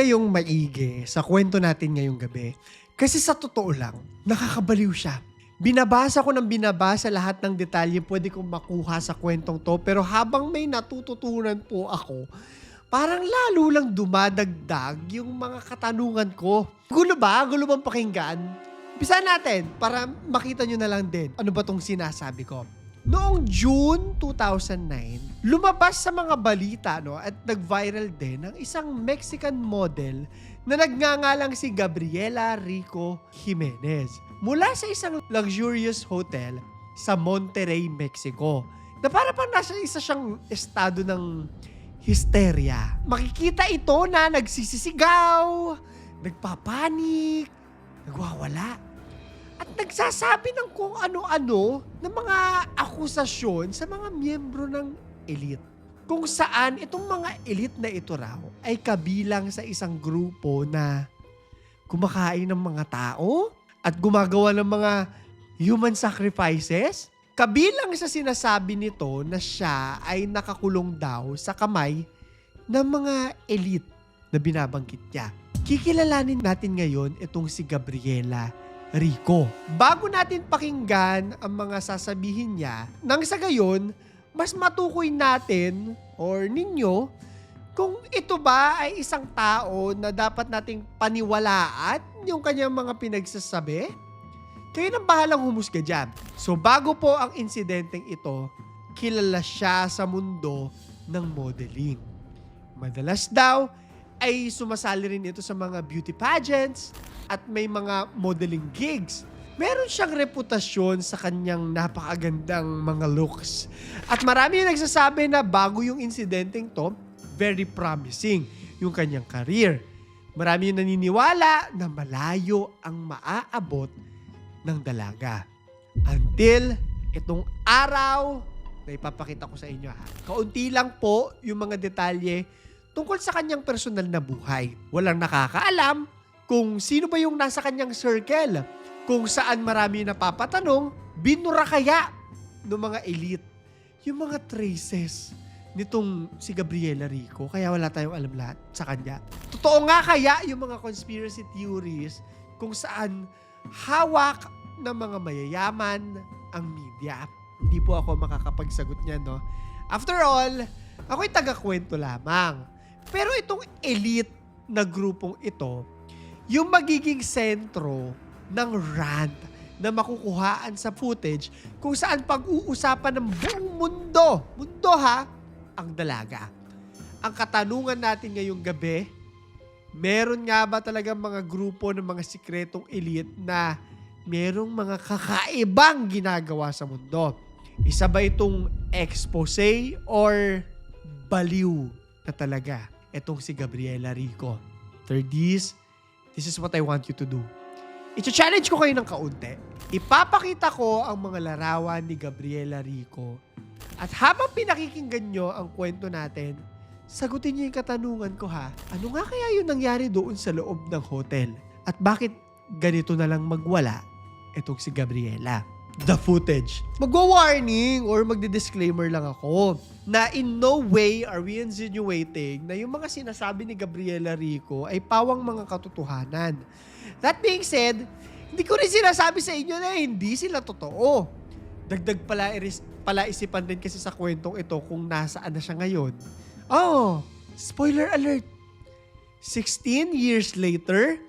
Kayong maigi sa kwento natin ngayong gabi. Kasi sa totoo lang, nakakabaliw siya. Binabasa ko ng binabasa lahat ng detalye pwede kong makuha sa kwentong to. Pero habang may natututunan po ako, parang lalo lang dumadagdag yung mga katanungan ko. Gulo ba? Gulo bang pakinggan? Bisa natin para makita nyo na lang din ano ba tong sinasabi ko. Noong June 2009, lumabas sa mga balita no, at nag-viral din ang isang Mexican model na nagngangalang si Gabriela Rico Jimenez mula sa isang luxurious hotel sa Monterrey, Mexico. Na para pang nasa isa siyang estado ng hysteria. Makikita ito na nagsisisigaw, nagpapanik, nagwawala at nagsasabi ng kung ano-ano ng mga akusasyon sa mga miyembro ng elite. Kung saan itong mga elite na ito raw ay kabilang sa isang grupo na kumakain ng mga tao at gumagawa ng mga human sacrifices. Kabilang sa sinasabi nito na siya ay nakakulong daw sa kamay ng mga elite na binabanggit niya. Kikilalanin natin ngayon itong si Gabriela Rico. Bago natin pakinggan ang mga sasabihin niya, nang sa gayon, mas matukoy natin or ninyo kung ito ba ay isang tao na dapat nating paniwalaan yung kanyang mga pinagsasabi. Kayo nang bahalang humusga dyan. So bago po ang insidenteng ito, kilala siya sa mundo ng modeling. Madalas daw ay sumasali rin ito sa mga beauty pageants at may mga modeling gigs. Meron siyang reputasyon sa kanyang napakagandang mga looks. At marami yung nagsasabi na bago yung insidenteng to, very promising yung kanyang career. Marami yung naniniwala na malayo ang maaabot ng dalaga. Until itong araw na ipapakita ko sa inyo ha. Kaunti lang po yung mga detalye tungkol sa kanyang personal na buhay. Walang nakakaalam kung sino ba yung nasa kanyang circle. Kung saan marami napapatanong, binura kaya ng mga elite yung mga traces nitong si Gabriela Rico. Kaya wala tayong alam lahat sa kanya. Totoo nga kaya yung mga conspiracy theories kung saan hawak ng mga mayayaman ang media. Hindi po ako makakapagsagot niyan, no? After all, ako'y taga-kwento lamang. Pero itong elite na grupong ito, yung magiging sentro ng rant na makukuhaan sa footage kung saan pag-uusapan ng buong mundo, mundo ha, ang dalaga. Ang katanungan natin ngayong gabi, meron nga ba talaga mga grupo ng mga sikretong elite na merong mga kakaibang ginagawa sa mundo? Isa ba itong expose or baliw na talaga itong si Gabriela Rico? Third is, this is what I want you to do. Icha-challenge ko kayo ng kaunti. Ipapakita ko ang mga larawan ni Gabriela Rico. At habang pinakikinggan nyo ang kwento natin, sagutin niyo yung katanungan ko ha. Ano nga kaya yung nangyari doon sa loob ng hotel? At bakit ganito na lang magwala itong si Gabriela? The footage. Magwa-warning or magdi-disclaimer lang ako na in no way are we insinuating na yung mga sinasabi ni Gabriela Rico ay pawang mga katotohanan. That being said, hindi ko rin sinasabi sa inyo na hindi sila totoo. Dagdag pala, iris, pala isipan din kasi sa kwentong ito kung nasaan na siya ngayon. Oh, spoiler alert. 16 years later,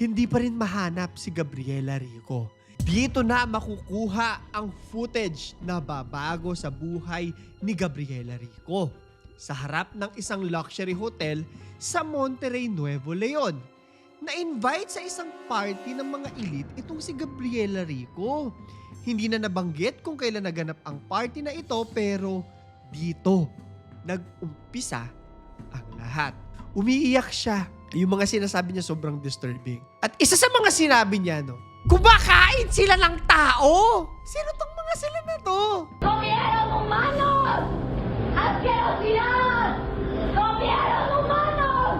hindi pa rin mahanap si Gabriela Rico. Dito na makukuha ang footage na babago sa buhay ni Gabriela Rico sa harap ng isang luxury hotel sa Monterrey, Nuevo Leon. Na-invite sa isang party ng mga elite itong si Gabriela Rico. Hindi na nabanggit kung kailan naganap ang party na ito pero dito nag-umpisa ang lahat. Umiiyak siya. Yung mga sinasabi niya sobrang disturbing. At isa sa mga sinabi niya, no, kumakain sila ng tao! Sino tong mga sila na to? ¡Comieron humanos! ¡Asquerosidad! ¡Comieron humanos!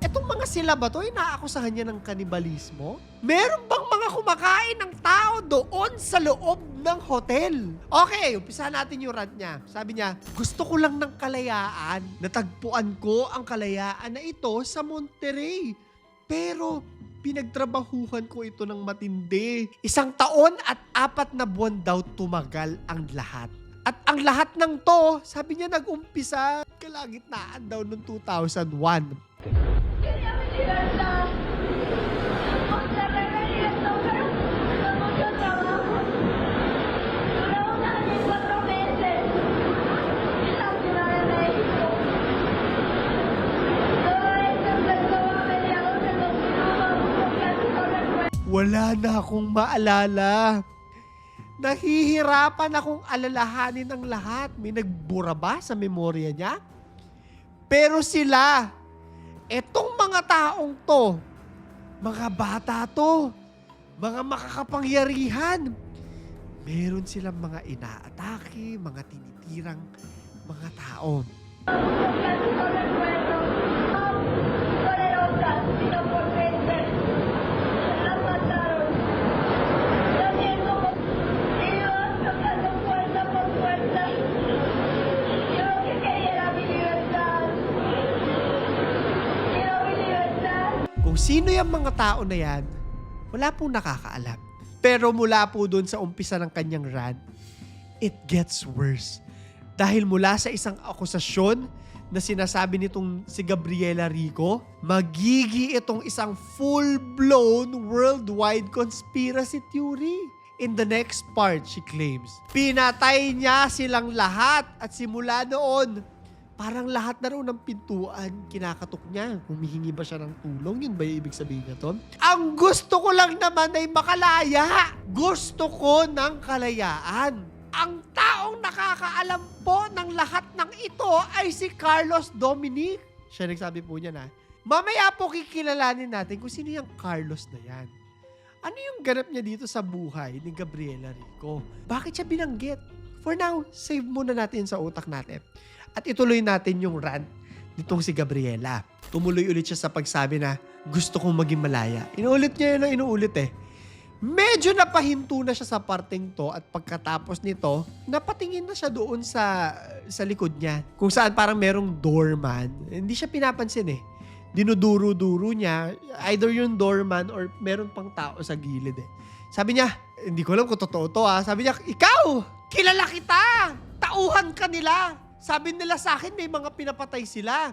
Etong mga sila ba to ay naaakusahan niya ng kanibalismo? Meron bang mga mga kumakain ng tao doon sa loob ng hotel. Okay, umpisa natin yung rant niya. Sabi niya, gusto ko lang ng kalayaan. Natagpuan ko ang kalayaan na ito sa Monterey. Pero pinagtrabahuhan ko ito ng matindi. Isang taon at apat na buwan daw tumagal ang lahat. At ang lahat ng to, sabi niya nag-umpisa kalagitnaan daw noong 2001. Wala na akong maalala. Nahihirapan akong alalahanin ang lahat. May nagbura ba sa memorya niya? Pero sila, etong mga taong to, mga bata to, mga makakapangyarihan, meron silang mga inaatake, mga tinitirang mga tao. Sino yung mga tao na yan, wala pong nakakaalam. Pero mula po doon sa umpisa ng kanyang rant, it gets worse. Dahil mula sa isang akusasyon na sinasabi nitong si Gabriela Rico, magigi itong isang full-blown worldwide conspiracy theory. In the next part, she claims, pinatay niya silang lahat at simula noon, parang lahat na raw ng pintuan, kinakatok niya. Humihingi ba siya ng tulong? Yun ba yung ibig sabihin niya to? Ang gusto ko lang naman ay makalaya. Gusto ko ng kalayaan. Ang taong nakakaalam po ng lahat ng ito ay si Carlos Dominic. Siya nagsabi po niya na, mamaya po kikilalanin natin kung sino yung Carlos na yan. Ano yung ganap niya dito sa buhay ni Gabriela Rico? Bakit siya binanggit? For now, save muna natin sa utak natin. At ituloy natin yung rant nitong si Gabriela. Tumuloy ulit siya sa pagsabi na gusto kong maging malaya. Inuulit niya yun ang inuulit eh. Medyo napahinto na siya sa parteng to at pagkatapos nito, napatingin na siya doon sa sa likod niya. Kung saan parang merong doorman. Hindi siya pinapansin eh. Dinuduro-duro niya. Either yung doorman or meron pang tao sa gilid eh. Sabi niya, hindi ko alam kung totoo to ah. Sabi niya, ikaw! Kilala kita! Tauhan ka nila! Sabi nila sa akin may mga pinapatay sila.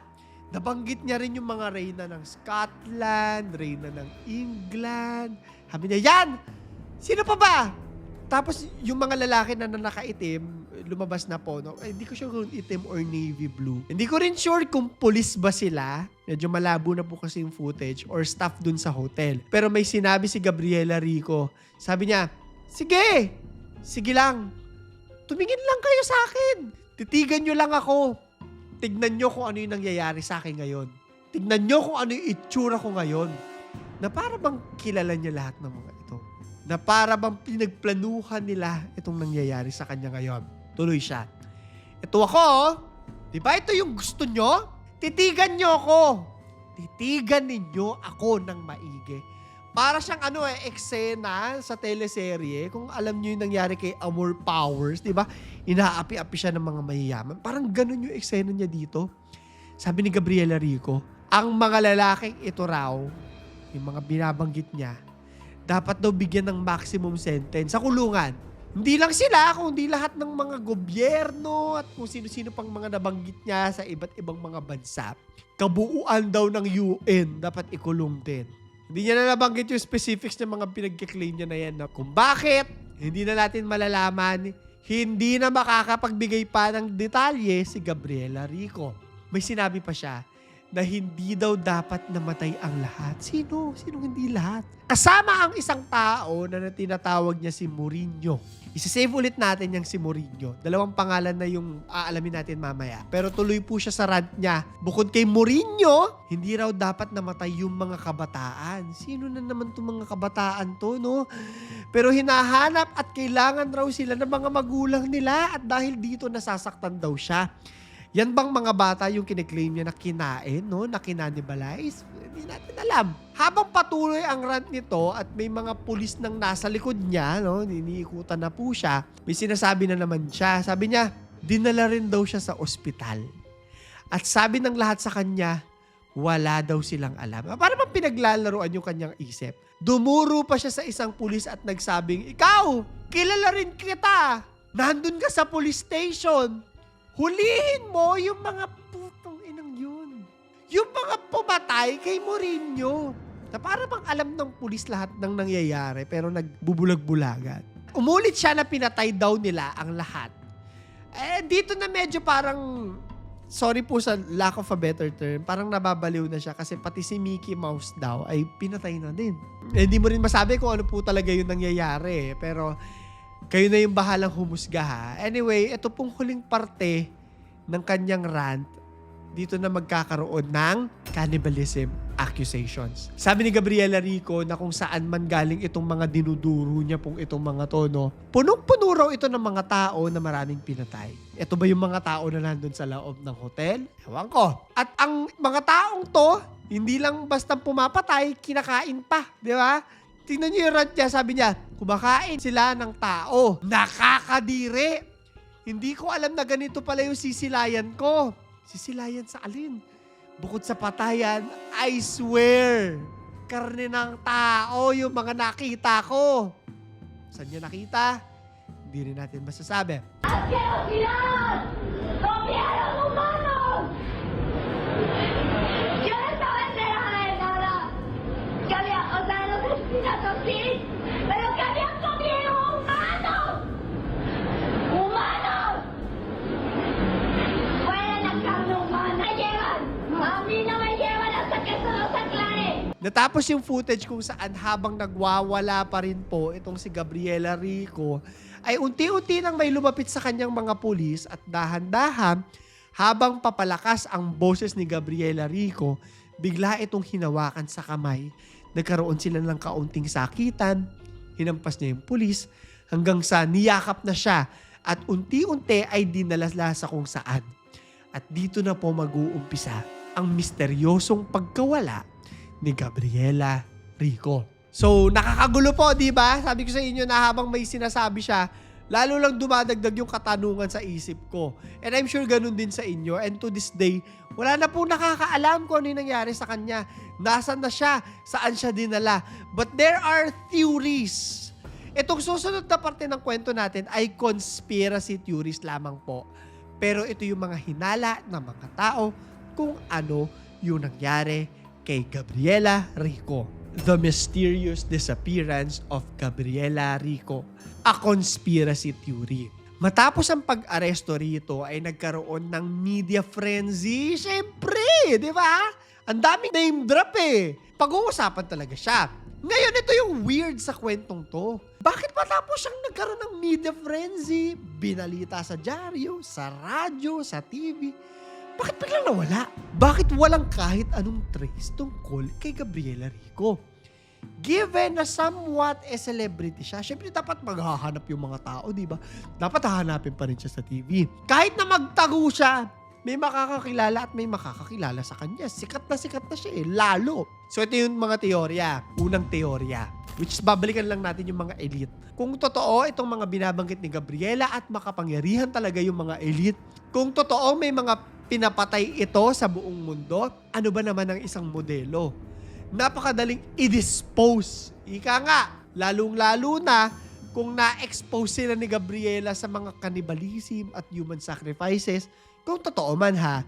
Nabanggit niya rin yung mga reyna ng Scotland, reyna ng England. Sabi niya, yan! Sino pa ba? Tapos yung mga lalaki na nakaitim, lumabas na po. No? Eh, Hindi ko sure kung itim or navy blue. Hindi ko rin sure kung police ba sila. Medyo malabo na po kasi yung footage or staff dun sa hotel. Pero may sinabi si Gabriela Rico. Sabi niya, sige, sige lang. Tumingin lang kayo sa akin. Titigan nyo lang ako. Tignan nyo kung ano yung nangyayari sa akin ngayon. Tignan nyo kung ano yung itsura ko ngayon. Na para bang kilala niya lahat ng mga ito. Na para bang pinagplanuhan nila itong nangyayari sa kanya ngayon. Tuloy siya. Ito ako, di ba ito yung gusto nyo? Titigan nyo ako. Titigan ninyo ako ng maigi. Para siyang ano eh, eksena sa teleserye. Kung alam nyo yung nangyari kay Amor Powers, di ba? Inaapi-api siya ng mga mayayaman. Parang ganun yung eksena niya dito. Sabi ni Gabriela Rico, ang mga lalaking ito raw, yung mga binabanggit niya, dapat daw bigyan ng maximum sentence sa kulungan. Hindi lang sila, kundi lahat ng mga gobyerno at kung sino-sino pang mga nabanggit niya sa iba't ibang mga bansa. Kabuuan daw ng UN dapat ikulong din. Hindi niya na nabanggit yung specifics ng mga pinagkiklaim niya na yan na kung bakit, hindi na natin malalaman, hindi na makakapagbigay pa ng detalye si Gabriela Rico. May sinabi pa siya na hindi daw dapat namatay ang lahat. Sino? Sino hindi lahat? Kasama ang isang tao na tinatawag niya si Mourinho. Isisave ulit natin yung si Mourinho. Dalawang pangalan na yung aalamin natin mamaya. Pero tuloy po siya sa rant niya. Bukod kay Mourinho, hindi raw dapat namatay yung mga kabataan. Sino na naman itong mga kabataan to, no? Pero hinahanap at kailangan raw sila ng mga magulang nila at dahil dito nasasaktan daw siya. Yan bang mga bata yung kiniklaim niya na kinain, no? Na kinanibalize? Hindi natin alam. Habang patuloy ang rant nito at may mga pulis nang nasa likod niya, no? Iniikutan na po siya. May sinasabi na naman siya. Sabi niya, dinala rin daw siya sa ospital. At sabi ng lahat sa kanya, wala daw silang alam. Para bang pinaglalaroan yung kanyang isip. Dumuro pa siya sa isang pulis at nagsabing, Ikaw, kilala rin kita. Nandun ka sa police station. Hulihin mo yung mga putong inang yun. Yung mga pumatay kay Mourinho. Na para bang alam ng pulis lahat ng nangyayari pero nagbubulag-bulagan. Umulit siya na pinatay daw nila ang lahat. Eh, dito na medyo parang sorry po sa lack of a better term, parang nababaliw na siya kasi pati si Mickey Mouse daw ay pinatay na din. Eh, hindi mo rin masabi kung ano po talaga yung nangyayari eh. Pero kayo na yung bahalang humusga ha. Anyway, ito pong huling parte ng kanyang rant dito na magkakaroon ng cannibalism accusations. Sabi ni Gabriela Rico na kung saan man galing itong mga dinuduro niya pong itong mga to, no? Punong-puno raw ito ng mga tao na maraming pinatay. Ito ba yung mga tao na nandun sa loob ng hotel? Ewan ko. At ang mga taong to, hindi lang basta pumapatay, kinakain pa. Di ba? Tingnan niyo yung rant niya, sabi niya, kumakain sila ng tao. Nakakadiri. Hindi ko alam na ganito pala yung sisilayan ko. Sisilayan sa alin? Bukod sa patayan, I swear, karne ng tao yung mga nakita ko. Saan niya nakita? Hindi rin natin masasabi. ¡Asquerosidad! ¡Comieron humanos! Yo Natapos yung footage kung saan habang nagwawala pa rin po itong si Gabriela Rico, ay unti-unti nang may lumapit sa kanyang mga pulis at dahan-dahan habang papalakas ang boses ni Gabriela Rico, bigla itong hinawakan sa kamay. Nagkaroon sila ng kaunting sakitan, hinampas niya yung pulis, hanggang sa niyakap na siya at unti-unti ay dinalala sa kung saan. At dito na po mag-uumpisa ang misteryosong pagkawala ni Gabriela Rico. So, nakakagulo po, di ba? Sabi ko sa inyo na habang may sinasabi siya, lalo lang dumadagdag yung katanungan sa isip ko. And I'm sure ganun din sa inyo. And to this day, wala na po nakakaalam kung ano yung nangyari sa kanya. Nasaan na siya? Saan siya dinala? But there are theories. Itong susunod na parte ng kwento natin ay conspiracy theories lamang po. Pero ito yung mga hinala ng mga tao kung ano yung nangyari kay Gabriela Rico. The mysterious disappearance of Gabriela Rico. A conspiracy theory. Matapos ang pag-aresto rito ay nagkaroon ng media frenzy. Siyempre, di ba? Ang daming name drop eh. Pag-uusapan talaga siya. Ngayon, ito yung weird sa kwentong to. Bakit matapos siyang nagkaroon ng media frenzy, binalita sa dyaryo, sa radyo, sa TV, bakit biglang nawala? Bakit walang kahit anong trace tungkol kay Gabriela Rico? Given na somewhat a celebrity siya, syempre dapat maghahanap yung mga tao, di ba? Dapat hahanapin pa rin siya sa TV. Kahit na magtago siya, may makakakilala at may makakakilala sa kanya. Sikat na sikat na siya eh, lalo. So ito yung mga teorya. Unang teorya, which is babalikan lang natin yung mga elite. Kung totoo itong mga binabanggit ni Gabriela at makapangyarihan talaga yung mga elite, kung totoo may mga pinapatay ito sa buong mundo, ano ba naman ang isang modelo? Napakadaling i-dispose. Ika nga, lalong-lalo na kung na-expose sila ni Gabriela sa mga cannibalism at human sacrifices, kung totoo man ha,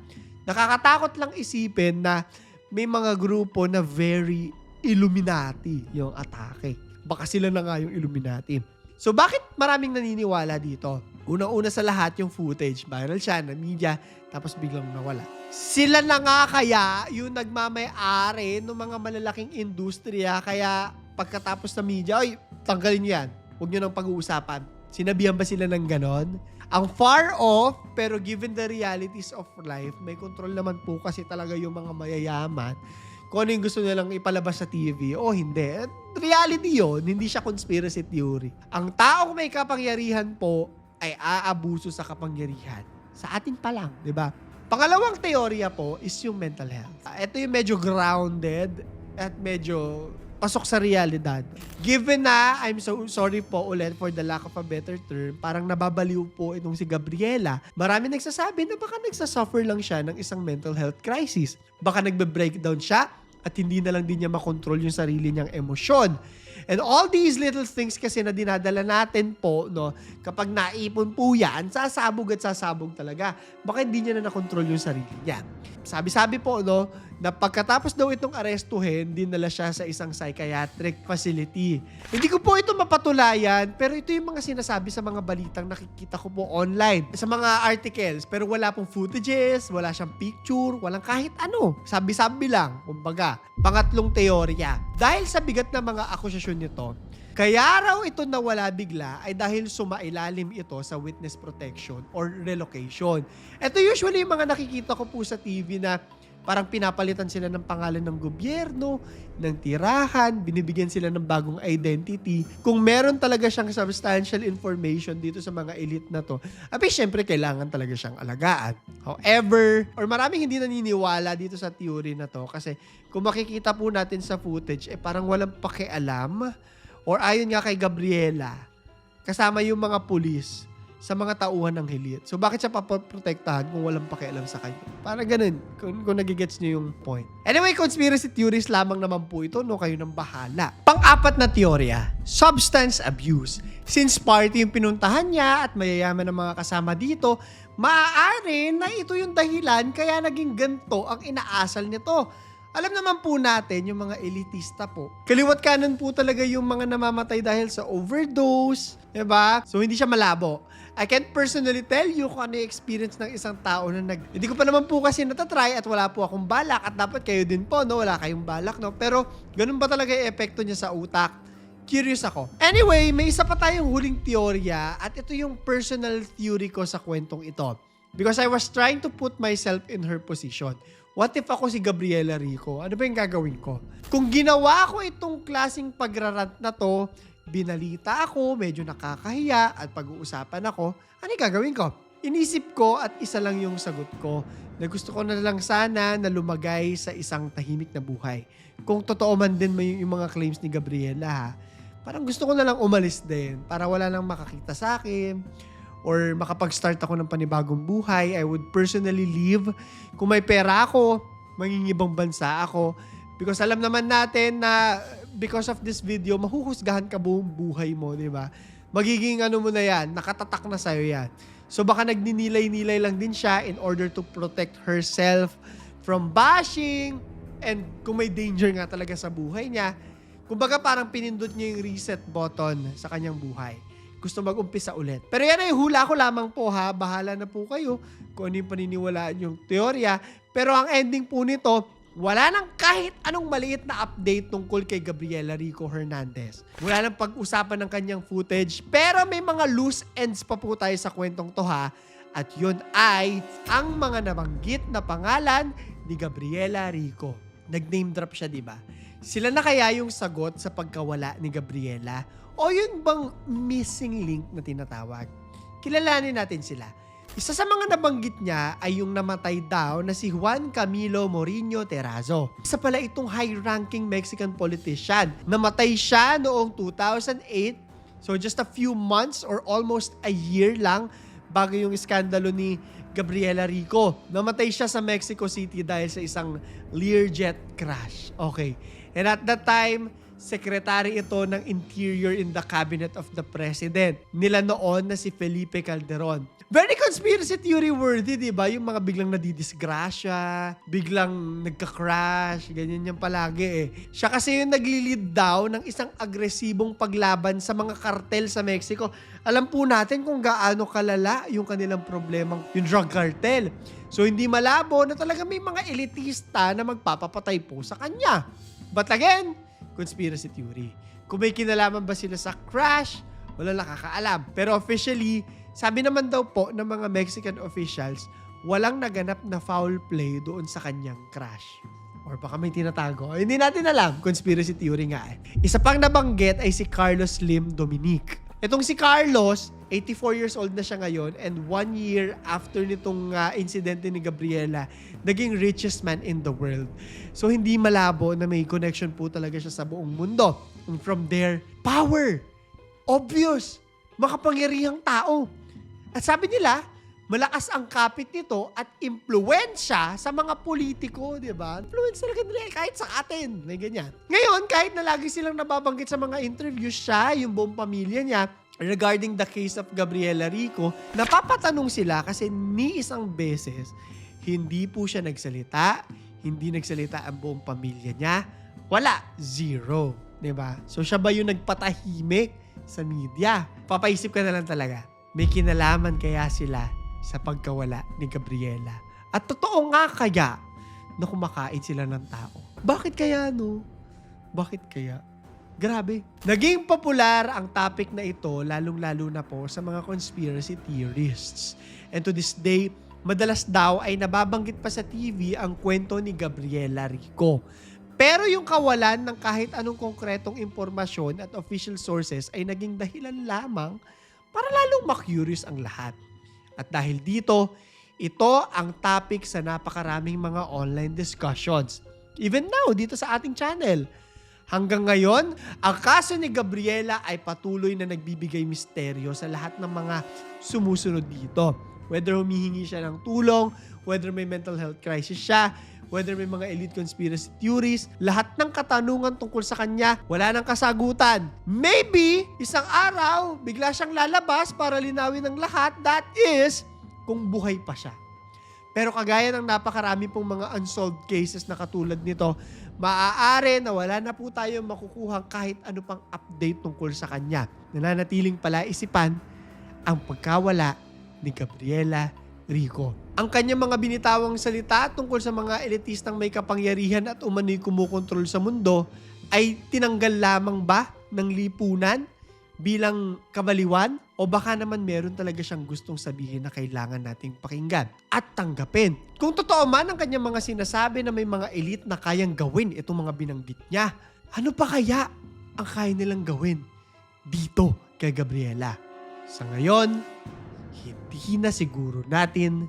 nakakatakot lang isipin na may mga grupo na very Illuminati yung atake. Baka sila na nga yung Illuminati. So bakit maraming naniniwala dito? Unang-una sa lahat yung footage, viral siya na media, tapos biglang nawala. Sila na nga kaya yung nagmamay-ari ng mga malalaking industriya, kaya pagkatapos ng media, oy, tanggalin yan. Huwag nyo nang pag-uusapan. Sinabihan ba sila ng ganon? Ang far off, pero given the realities of life, may control naman po kasi talaga yung mga mayayaman kung ano yung gusto nilang ipalabas sa TV o hindi. At reality yon hindi siya conspiracy theory. Ang taong may kapangyarihan po ay aabuso sa kapangyarihan. Sa atin pa lang, di ba? Pangalawang teorya po is yung mental health. Ah, Ito yung medyo grounded at medyo pasok sa realidad. Given na, I'm so sorry po ulit for the lack of a better term, parang nababaliw po itong si Gabriela. Marami nagsasabi na baka nagsasuffer lang siya ng isang mental health crisis. Baka nagbe-breakdown siya at hindi na lang din niya makontrol yung sarili niyang emosyon. And all these little things kasi na dinadala natin po, no, kapag naipon po yan, sasabog at sasabog talaga. Baka hindi niya na nakontrol yung sarili niya. Sabi-sabi po, no, na pagkatapos daw itong arestuhin, dinala siya sa isang psychiatric facility. Hindi ko po ito mapatulayan, pero ito yung mga sinasabi sa mga balitang nakikita ko po online. Sa mga articles, pero wala pong footages, wala siyang picture, walang kahit ano. Sabi-sabi lang, kumbaga. Pangatlong teorya. Dahil sa bigat ng mga akusasyon nito, kaya raw ito nawala bigla ay dahil sumailalim ito sa witness protection or relocation. Ito usually yung mga nakikita ko po sa TV na parang pinapalitan sila ng pangalan ng gobyerno, ng tirahan, binibigyan sila ng bagong identity. Kung meron talaga siyang substantial information dito sa mga elite na to, abi syempre kailangan talaga siyang alagaan. However, or maraming hindi naniniwala dito sa theory na to kasi kung makikita po natin sa footage, eh parang walang pakialam or ayon nga kay Gabriela, kasama yung mga pulis sa mga tauhan ng hilit. So bakit siya papoprotektahan kung walang pakialam sa kanya? Para ganun, kung, kung nagigets niyo yung point. Anyway, conspiracy theories lamang naman po ito, no? Kayo nang bahala. Pang-apat na teorya, substance abuse. Since party yung pinuntahan niya at mayayaman ng mga kasama dito, maaari na ito yung dahilan kaya naging ganto ang inaasal nito. Alam naman po natin yung mga elitista po. Kaliwat kanan po talaga yung mga namamatay dahil sa overdose, 'di ba? So hindi siya malabo. I can't personally tell you kung ano yung experience ng isang tao na nag... Hindi ko pa naman po kasi natatry at wala po akong balak at dapat kayo din po, no? Wala kayong balak, no? Pero ganun ba talaga yung epekto niya sa utak? Curious ako. Anyway, may isa pa tayong huling teorya at ito yung personal theory ko sa kwentong ito. Because I was trying to put myself in her position. What if ako si Gabriela Rico? Ano ba yung gagawin ko? Kung ginawa ko itong klasing pagrarant na to, binalita ako, medyo nakakahiya at pag-uusapan ako, ano gagawin ko? Inisip ko at isa lang yung sagot ko na gusto ko na lang sana na lumagay sa isang tahimik na buhay. Kung totoo man din may yung mga claims ni Gabriela ha, parang gusto ko na lang umalis din para wala nang makakita sa akin or makapag-start ako ng panibagong buhay. I would personally leave. Kung may pera ako, mangingibang bansa ako. Because alam naman natin na because of this video, mahuhusgahan ka buong buhay mo, di ba? Magiging ano mo na yan, nakatatak na sa'yo yan. So baka nagninilay-nilay lang din siya in order to protect herself from bashing and kung may danger nga talaga sa buhay niya, kumbaga parang pinindot niya yung reset button sa kanyang buhay. Gusto mag-umpisa ulit. Pero yan ay hula ko lamang po ha. Bahala na po kayo kung ano yung paniniwalaan yung teorya. Pero ang ending po nito, wala nang kahit anong maliit na update tungkol kay Gabriela Rico Hernandez. Wala nang pag-usapan ng kanyang footage, pero may mga loose ends pa po tayo sa kwentong to ha. At yun ay ang mga nabanggit na pangalan ni Gabriela Rico. Nag-name drop siya, di ba? Sila na kaya yung sagot sa pagkawala ni Gabriela? O yun bang missing link na tinatawag? Kilalanin natin sila. Isa sa mga nabanggit niya ay yung namatay daw na si Juan Camilo Morino Terrazo. Isa pala itong high-ranking Mexican politician. Namatay siya noong 2008. So just a few months or almost a year lang bago yung iskandalo ni Gabriela Rico. Namatay siya sa Mexico City dahil sa isang Learjet crash. Okay. And at that time, secretary ito ng Interior in the Cabinet of the President. Nila noon na si Felipe Calderon. Very conspiracy theory worthy, di ba? Yung mga biglang nadidisgrasya, biglang nagka-crash, ganyan yan palagi eh. Siya kasi yung nagli-lead daw ng isang agresibong paglaban sa mga kartel sa Mexico. Alam po natin kung gaano kalala yung kanilang problemang yung drug cartel. So hindi malabo na talaga may mga elitista na magpapapatay po sa kanya. But again, conspiracy theory. Kung may kinalaman ba sila sa crash, wala nakakaalam. Pero officially, sabi naman daw po ng mga Mexican officials, walang naganap na foul play doon sa kanyang crash. Or baka may tinatago. Hindi natin alam. Conspiracy theory nga eh. Isa pang nabanggit ay si Carlos Slim Dominic. Itong si Carlos, 84 years old na siya ngayon and one year after nitong ah, insidente ni Gabriela, naging richest man in the world. So hindi malabo na may connection po talaga siya sa buong mundo. And from there, power. Obvious. Makapangyarihang tao. At sabi nila, malakas ang kapit nito at impluensya sa mga politiko, di ba? Influence talaga nila eh, kahit sa atin. May ganyan. Ngayon, kahit na lagi silang nababanggit sa mga interviews siya, yung buong pamilya niya, regarding the case of Gabriela Rico, napapatanong sila kasi ni isang beses, hindi po siya nagsalita, hindi nagsalita ang buong pamilya niya, wala, zero. 'di ba? So siya ba yung nagpatahimik sa media? Papaisip ka na lang talaga. May kinalaman kaya sila sa pagkawala ni Gabriela? At totoo nga kaya na kumakain sila ng tao? Bakit kaya no? Bakit kaya? Grabe. Naging popular ang topic na ito lalong-lalo na po sa mga conspiracy theorists. And to this day, madalas daw ay nababanggit pa sa TV ang kwento ni Gabriela Rico. Pero yung kawalan ng kahit anong konkretong impormasyon at official sources ay naging dahilan lamang para lalong makurious ang lahat. At dahil dito, ito ang topic sa napakaraming mga online discussions. Even now, dito sa ating channel. Hanggang ngayon, ang kaso ni Gabriela ay patuloy na nagbibigay misteryo sa lahat ng mga sumusunod dito. Whether humihingi siya ng tulong, whether may mental health crisis siya, whether may mga elite conspiracy theories, lahat ng katanungan tungkol sa kanya, wala nang kasagutan. Maybe, isang araw, bigla siyang lalabas para linawin ng lahat, that is, kung buhay pa siya. Pero kagaya ng napakarami pong mga unsolved cases na katulad nito, maaari na wala na po tayo makukuha kahit ano pang update tungkol sa kanya. Nananatiling palaisipan ang pagkawala ni Gabriela Rico. Ang kanyang mga binitawang salita tungkol sa mga elitistang may kapangyarihan at umano'y kumukontrol sa mundo ay tinanggal lamang ba ng lipunan bilang kabaliwan o baka naman meron talaga siyang gustong sabihin na kailangan nating pakinggan at tanggapin. Kung totoo man ang kanyang mga sinasabi na may mga elite na kayang gawin itong mga binanggit niya, ano pa kaya ang kaya nilang gawin dito kay Gabriela? Sa ngayon, hindi na siguro natin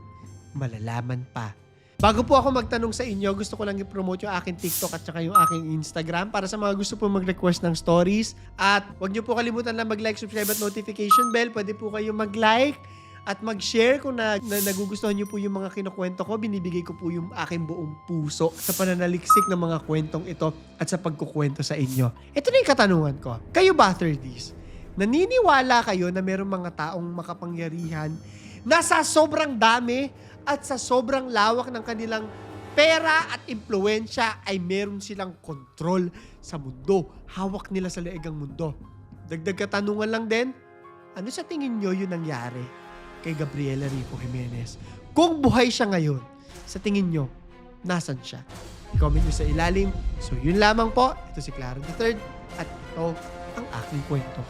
malalaman pa. Bago po ako magtanong sa inyo, gusto ko lang i-promote yung aking TikTok at saka yung aking Instagram para sa mga gusto po mag-request ng stories. At huwag niyo po kalimutan na mag-like, subscribe at notification bell. Pwede po kayo mag-like at mag-share kung na, na nagugustuhan niyo po yung mga kinukwento ko. Binibigay ko po yung aking buong puso sa pananaliksik ng mga kwentong ito at sa pagkukwento sa inyo. Ito na yung katanungan ko. Kayo ba, 30s? Naniniwala kayo na mayroong mga taong makapangyarihan na sa sobrang dami at sa sobrang lawak ng kanilang pera at impluensya ay meron silang kontrol sa mundo. Hawak nila sa leegang mundo. Dagdag katanungan lang din, ano sa tingin nyo yung nangyari kay Gabriela Rico Jimenez? Kung buhay siya ngayon, sa tingin nyo, nasan siya? I-comment nyo sa ilalim. So yun lamang po. Ito si Clara III at ito ang aking kwento.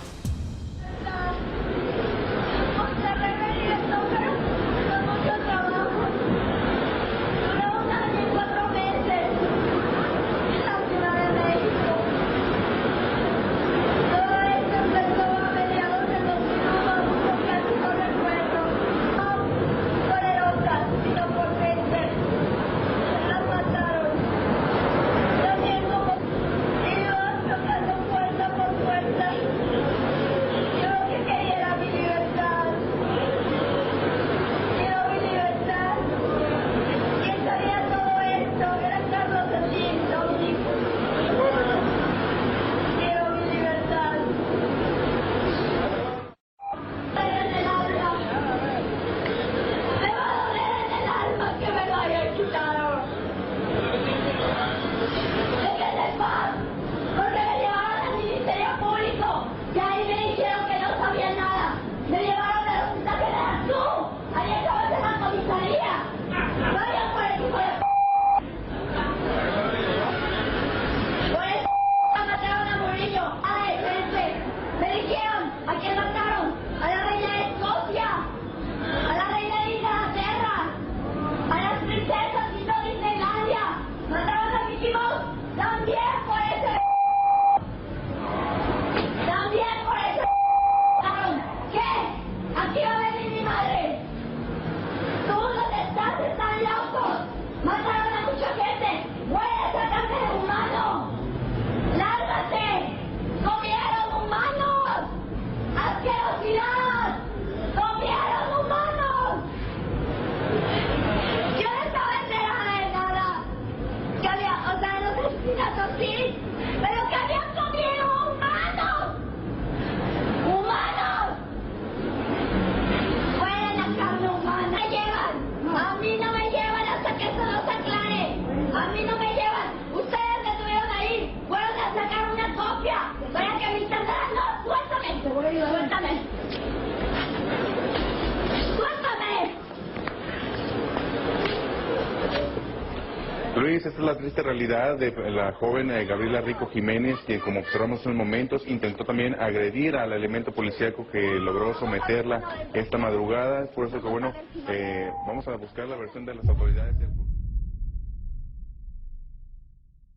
La triste realidad de la joven eh, Gabriela Rico Jiménez, quien como observamos en momentos intentó también agredir al elemento policíaco que logró someterla esta madrugada. Es por eso que, bueno, eh, vamos a buscar la versión de las autoridades.